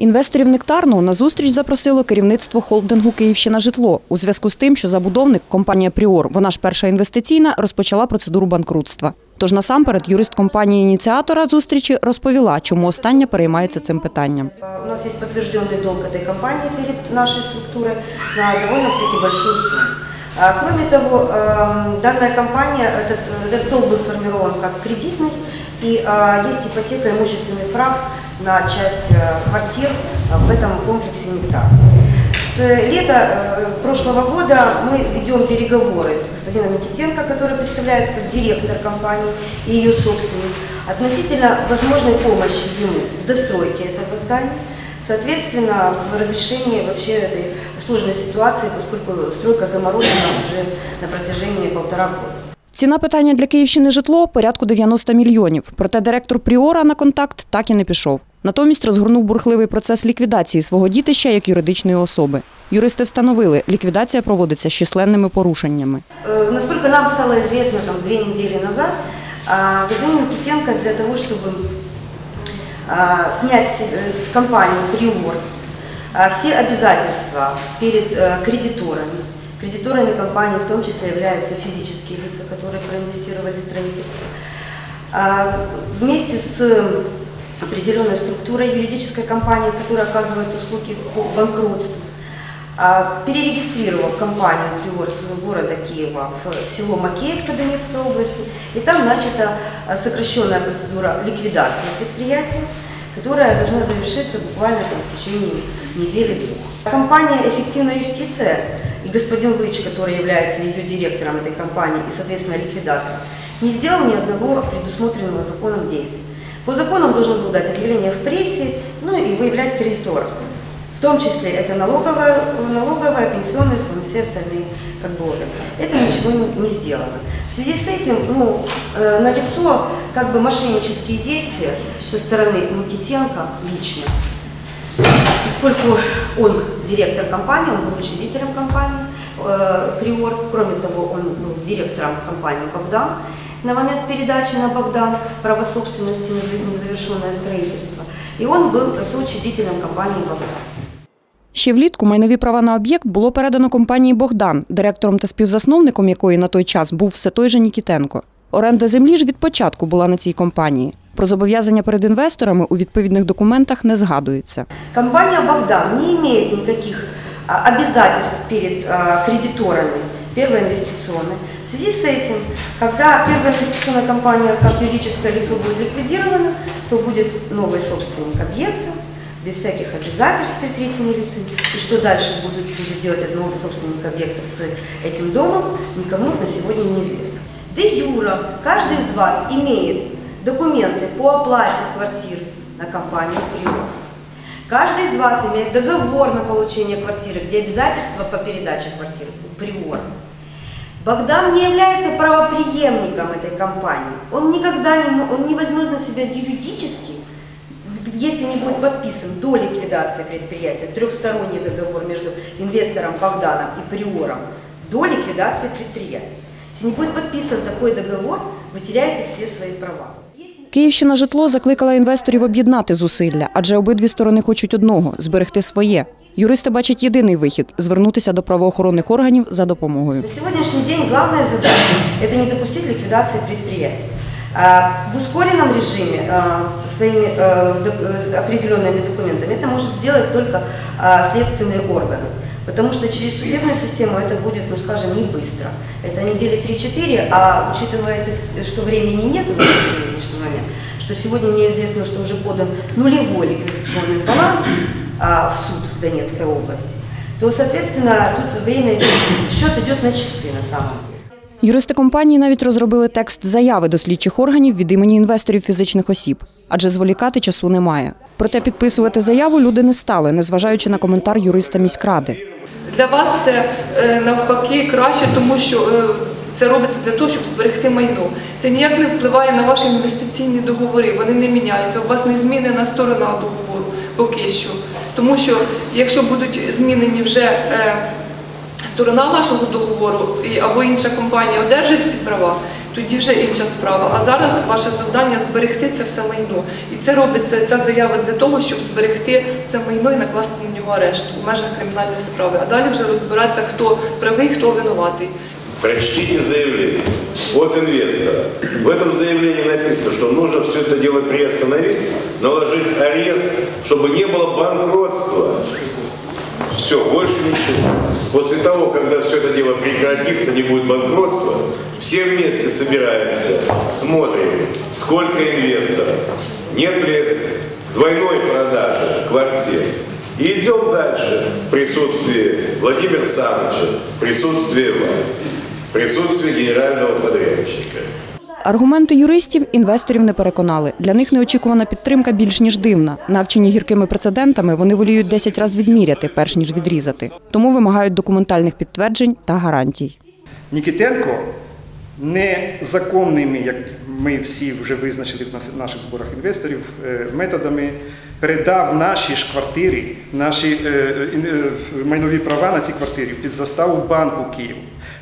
Інвесторів нектарного на зустріч запросило керівництво холдингу Київщина житло у зв'язку з тим, що забудовник компанія Пріор, вона ж перша інвестиційна, розпочала процедуру банкрутства. Тож насамперед юрист компанії ініціатора зустрічі розповіла, чому остання переймається цим питанням. У нас есть подтвержденный долг этой компании перед нашей структурой на довольно-таки большую сумму. А, Кроме того, эм, данная компания, этот, этот долг был сформирован как кредитный, и а, есть ипотека имущественных прав на часть э, квартир э, в этом комплексе «Нектар». С лета э, прошлого года мы ведем переговоры с господином Никитенко, который представляется как директор компании и ее собственник, относительно возможной помощи ему в достройке этого здания, соответственно, в разрешении вообще этой сложной ситуации, поскольку стройка заморожена уже на протяжении полтора года. Ціна питання для Київщини житло порядку 90 мільйонів. Проте директор Пріора на контакт так і не пішов. Натомість розгорнув бурхливий процес ліквідації свого дітища як юридичної особи. Юристи встановили, ліквідація проводиться з численними порушеннями. Э, Насколько нам стало известно там, две недели назад, а, господин Никитенко для того, чтобы а, снять с, э, с компании Приор а, все обязательства перед э, кредиторами, Кредиторами компании в том числе являются физические лица, которые проинвестировали в строительство, а, вместе с определенной структурой юридической компании, которая оказывает услуги по банкротству, а, перерегистрировав компанию «Приор» с города Киева в село Макеевка Донецкой области, и там начата а, сокращенная процедура ликвидации предприятия, которая должна завершиться буквально там, в течение недели-двух. Компания «Эффективная юстиция» господин Лыч, который является ее директором этой компании и, соответственно, ликвидатором, не сделал ни одного предусмотренного законом действия. По закону он должен был дать объявление в прессе, ну и выявлять кредиторов. В том числе это налоговая, налоговая пенсионный фонд, все остальные как бы органы. Это ничего не, сделано. В связи с этим, ну, э, налицо как бы мошеннические действия со стороны Никитенко лично. Поскольку он директор компании, он был учредителем компании э, Приор, кроме того, он был директором компании Богдан. На момент передачи на Богдан право собственности на за- незавершенное строительство. И он был соучредителем компании Богдан. Ще влітку майнові права на об'єкт було передано компанії Богдан, директором та співзасновником якої на той час був все той же Нікітенко. Оренда землі ж від початку була на цій компанії. Про зобов'язання перед інвесторами у відповідних документах не згадується. Компания Богдан не имеет никаких а, обязательств перед а, кредиторами первой инвестиционной. В связи с этим, когда первая инвестиционная компания как юридическое лицо будет ликвидирована, то будет новый собственник объекта, без всяких обязательств перед третьими лицами. И что дальше будут будет делать этот новый собственник объекта с этим домом, никому на сегодня неизвестно. Де юра, каждый из вас имеет документы по оплате квартир на компанию «Приор». Каждый из вас имеет договор на получение квартиры, где обязательства по передаче квартир у Приор. Богдан не является правоприемником этой компании. Он никогда не, он не возьмет на себя юридически, если не будет подписан до ликвидации предприятия трехсторонний договор между инвестором Богданом и Приором до ликвидации предприятия. Если не будет подписан такой договор, вы теряете все свои права. Київщина житло закликала інвесторів об'єднати зусилля, адже обидві сторони хочуть одного зберегти своє. Юристи бачать єдиний вихід звернутися до правоохоронних органів за допомогою. На сегодняшний день главная задача – это не допустить ликвидации предприятий. А, В ускоренном режиме а, своими э, док- э, определенными документами это может сделать только а, следственные органы. Потому что через судебную систему это будет, ну скажем, не быстро. Это недели 3-4, а учитывая, что времени нет на сегодняшний момент, что сегодня мне известно, что уже подан нулевой ликвидационный баланс а, в суд Донецкой области, то, соответственно, тут время, счет идет на часы на самом деле. Юристи компанії навіть розробили текст заяви до слідчих органів від імені інвесторів фізичних осіб, адже зволікати часу немає. Проте підписувати заяву люди не стали, незважаючи на коментар юриста міськради. Для вас це е, навпаки краще, тому що е, це робиться для того, щоб зберегти майно. Це ніяк не впливає на ваші інвестиційні договори, вони не міняються. У вас не змінена сторона договору поки що. Тому що якщо будуть змінені вже е, сторона вашого договору і- або інша компанія одержить ці права, тоді вже інша справа. А зараз ваше завдання зберегти це все майно. І це робиться ця заява для того, щоб зберегти це майно і накласти на нього арешт у межах кримінальної справи. А далі вже розбиратися, хто правий, хто винуватий. Прочтите заявление от инвестора. В этом заявлении написано, что нужно все это дело приостановить, наложить арест, чтобы не было банкротства. Все, больше ничего. После того, когда все это дело прекратится, не будет банкротства, все вместе собираемся, смотрим, сколько инвесторов, нет ли двойной продажи квартир. И идем дальше в присутствии Владимира Саныча, в присутствии власти, в присутствии генерального подрядчика. Аргументи юристів інвесторів не переконали. Для них неочікувана підтримка більш ніж дивна. Навчені гіркими прецедентами, вони воліють 10 разів відміряти, перш ніж відрізати. Тому вимагають документальних підтверджень та гарантій. Нікітенко незаконними, як ми всі вже визначили в наших зборах інвесторів, е, методами передав наші ж квартири, наші е, е, майнові права на ці квартири під заставу банку Київ.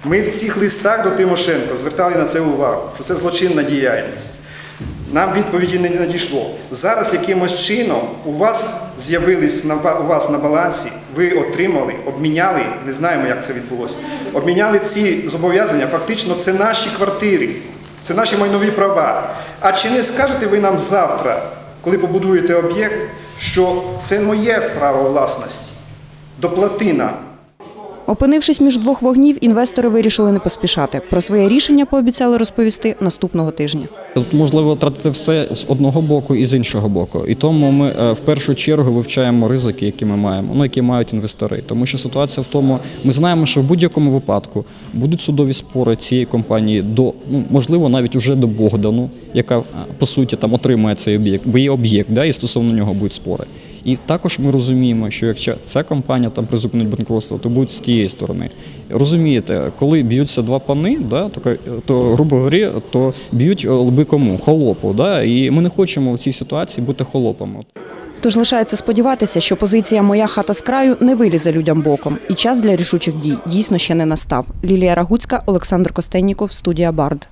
Ми в цих листах до Тимошенко звертали на це увагу, що це злочинна діяльність. Нам відповіді не надійшло. Зараз якимось чином у вас з'явились на у вас на балансі, ви отримали, обміняли, не знаємо, як це відбулося. Обміняли ці зобов'язання. Фактично, це наші квартири, це наші майнові права. А чи не скажете ви нам завтра, коли побудуєте об'єкт, що це моє право власності? Доплати нам. Опинившись між двох вогнів, інвестори вирішили не поспішати. Про своє рішення пообіцяли розповісти наступного тижня. Тут можливо тратити все з одного боку і з іншого боку. І тому ми е, в першу чергу вивчаємо ризики, які ми маємо, ну які мають інвестори. Тому що ситуація в тому, ми знаємо, що в будь-якому випадку будуть судові спори цієї компанії до ну можливо навіть уже до Богдану, яка е, по суті там отримає цей об'єкт, бо є об'єкт, да, і стосовно нього будуть спори. І також ми розуміємо, що якщо ця компанія там призупинить банкротство, то будуть з тієї сторони. Розумієте, коли б'ються два пани, да, то, то грубо говоря, то б'ють е, лби кому? Холопу. Да? І ми не хочемо в цій ситуації бути холопами. Тож лишається сподіватися, що позиція Моя хата з краю не вилізе людям боком, і час для рішучих дій дійсно ще не настав. Лілія Рагуцька, Олександр Костенніков, студія Бард.